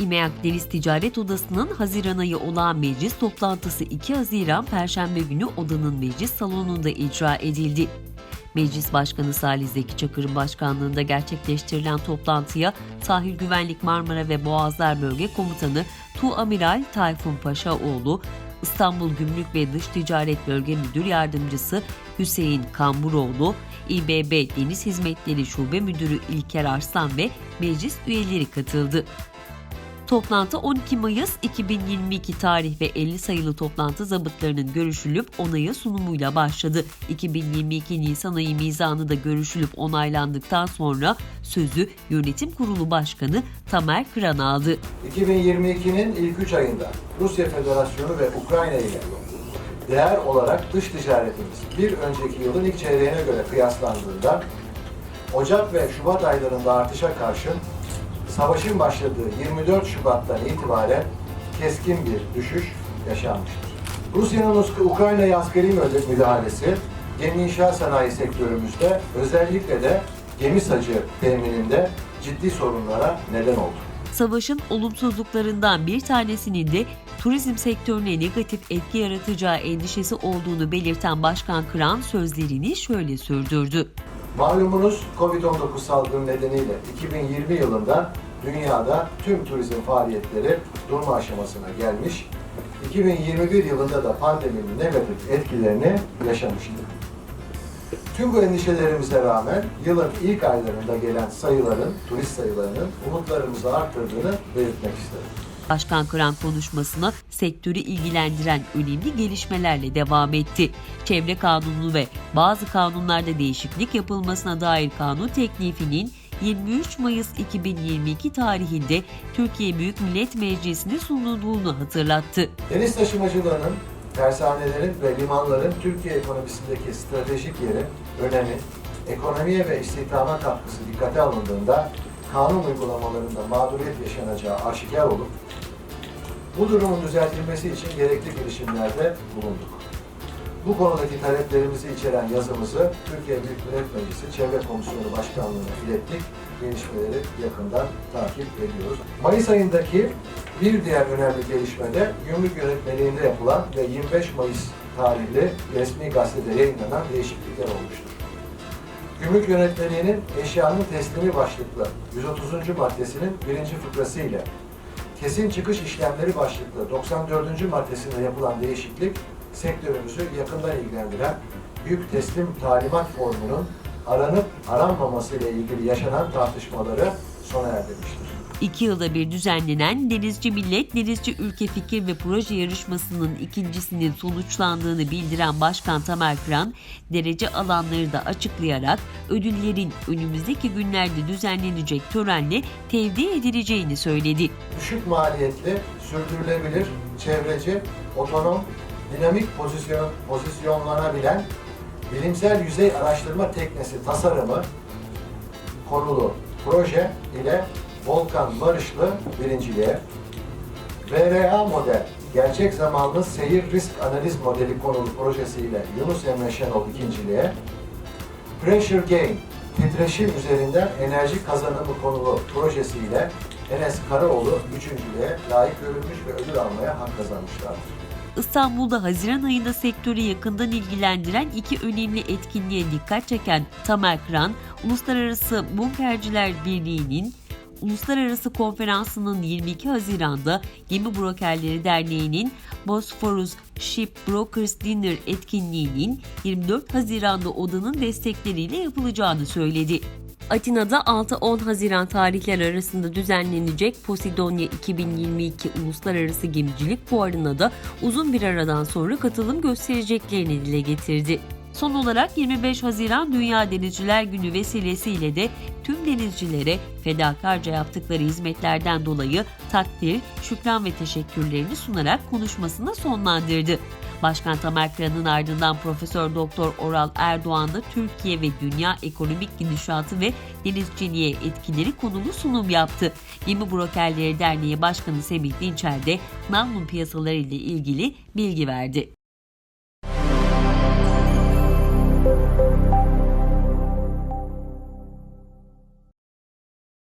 İMEAK Deniz Ticaret Odası'nın Haziran ayı olağan meclis toplantısı 2 Haziran Perşembe günü odanın meclis salonunda icra edildi. Meclis Başkanı Salih Zeki Çakır'ın başkanlığında gerçekleştirilen toplantıya Sahil Güvenlik Marmara ve Boğazlar Bölge Komutanı Tu Amiral Tayfun Paşaoğlu, İstanbul Gümrük ve Dış Ticaret Bölge Müdür Yardımcısı Hüseyin Kamburoğlu, İBB Deniz Hizmetleri Şube Müdürü İlker Arslan ve meclis üyeleri katıldı. Toplantı 12 Mayıs 2022 tarih ve 50 sayılı toplantı zabıtlarının görüşülüp onaya sunumuyla başladı. 2022 Nisan ayı mizanı da görüşülüp onaylandıktan sonra sözü Yönetim Kurulu Başkanı Tamer Kıran aldı. 2022'nin ilk 3 ayında Rusya Federasyonu ve Ukrayna ile değer olarak dış ticaretimiz bir önceki yılın ilk çeyreğine göre kıyaslandığında Ocak ve Şubat aylarında artışa karşın savaşın başladığı 24 Şubat'tan itibaren keskin bir düşüş yaşanmıştır. Rusya'nın Ukrayna'ya askeri müdahalesi gemi inşaat sanayi sektörümüzde özellikle de gemi sacı temininde ciddi sorunlara neden oldu. Savaşın olumsuzluklarından bir tanesinin de turizm sektörüne negatif etki yaratacağı endişesi olduğunu belirten Başkan Kıran sözlerini şöyle sürdürdü. Malumunuz Covid-19 salgını nedeniyle 2020 yılında dünyada tüm turizm faaliyetleri durma aşamasına gelmiş. 2021 yılında da pandeminin negatif etkilerini yaşamıştı. Tüm bu endişelerimize rağmen yılın ilk aylarında gelen sayıların, turist sayılarının umutlarımızı arttırdığını belirtmek isterim. Başkan Kıran konuşmasına sektörü ilgilendiren önemli gelişmelerle devam etti. Çevre kanunu ve bazı kanunlarda değişiklik yapılmasına dair kanun teklifinin 23 Mayıs 2022 tarihinde Türkiye Büyük Millet Meclisi'ne sunulduğunu hatırlattı. Deniz taşımacılığının, tersanelerin ve limanların Türkiye ekonomisindeki stratejik yeri, önemi, ekonomiye ve istihdama katkısı dikkate alındığında kanun uygulamalarında mağduriyet yaşanacağı aşikar olup bu durumun düzeltilmesi için gerekli girişimlerde bulunduk. Bu konudaki taleplerimizi içeren yazımızı Türkiye Büyük Millet Meclisi Çevre Komisyonu Başkanlığı'na ilettik. Gelişmeleri yakından takip ediyoruz. Mayıs ayındaki bir diğer önemli gelişme de gümrük yönetmeliğinde yapılan ve 25 Mayıs tarihli resmi gazetede yayınlanan değişiklikler olmuştur. Gümrük yönetmeliğinin eşyanın teslimi başlıklı 130. maddesinin birinci fıkrası ile kesin çıkış işlemleri başlıklı 94. maddesinde yapılan değişiklik sektörümüzü yakından ilgilendiren yük teslim talimat formunun aranıp aranmaması ile ilgili yaşanan tartışmaları sona erdirmiştir. İki yılda bir düzenlenen Denizci Millet, Denizci Ülke Fikir ve Proje Yarışması'nın ikincisinin sonuçlandığını bildiren Başkan Tamer Kıran, derece alanları da açıklayarak ödüllerin önümüzdeki günlerde düzenlenecek törenle tevdi edileceğini söyledi. Düşük maliyetli, sürdürülebilir, çevreci, otonom, dinamik pozisyon, pozisyonlanabilen bilimsel yüzey araştırma teknesi tasarımı konulu proje ile Volkan Barışlı birinciliğe, VRA model gerçek zamanlı seyir risk analiz modeli konulu projesiyle Yunus Emre Şenol ikinciliğe, Pressure Gain titreşim üzerinden enerji kazanımı konulu projesiyle Enes Karaoğlu üçüncülüğe layık görülmüş ve ödül almaya hak kazanmışlardır. İstanbul'da Haziran ayında sektörü yakından ilgilendiren iki önemli etkinliğe dikkat çeken Tamer Kıran, Uluslararası Bunkerciler Birliği'nin Uluslararası Konferansı'nın 22 Haziran'da Gemi Brokerleri Derneği'nin Bosphorus Ship Brokers Dinner etkinliğinin 24 Haziran'da odanın destekleriyle yapılacağını söyledi. Atina'da 6-10 Haziran tarihler arasında düzenlenecek Posidonia 2022 Uluslararası Gemicilik Fuarı'na da uzun bir aradan sonra katılım göstereceklerini dile getirdi. Son olarak 25 Haziran Dünya Denizciler Günü vesilesiyle de tüm denizcilere fedakarca yaptıkları hizmetlerden dolayı takdir, şükran ve teşekkürlerini sunarak konuşmasını sonlandırdı. Başkent Amerika'nın ardından Profesör Doktor Oral Erdoğan da Türkiye ve dünya ekonomik gidişatı ve denizciliğe etkileri konulu sunum yaptı. Gemi Brokerleri Derneği Başkanı Semih Dinçer de Namlun piyasaları ile ilgili bilgi verdi.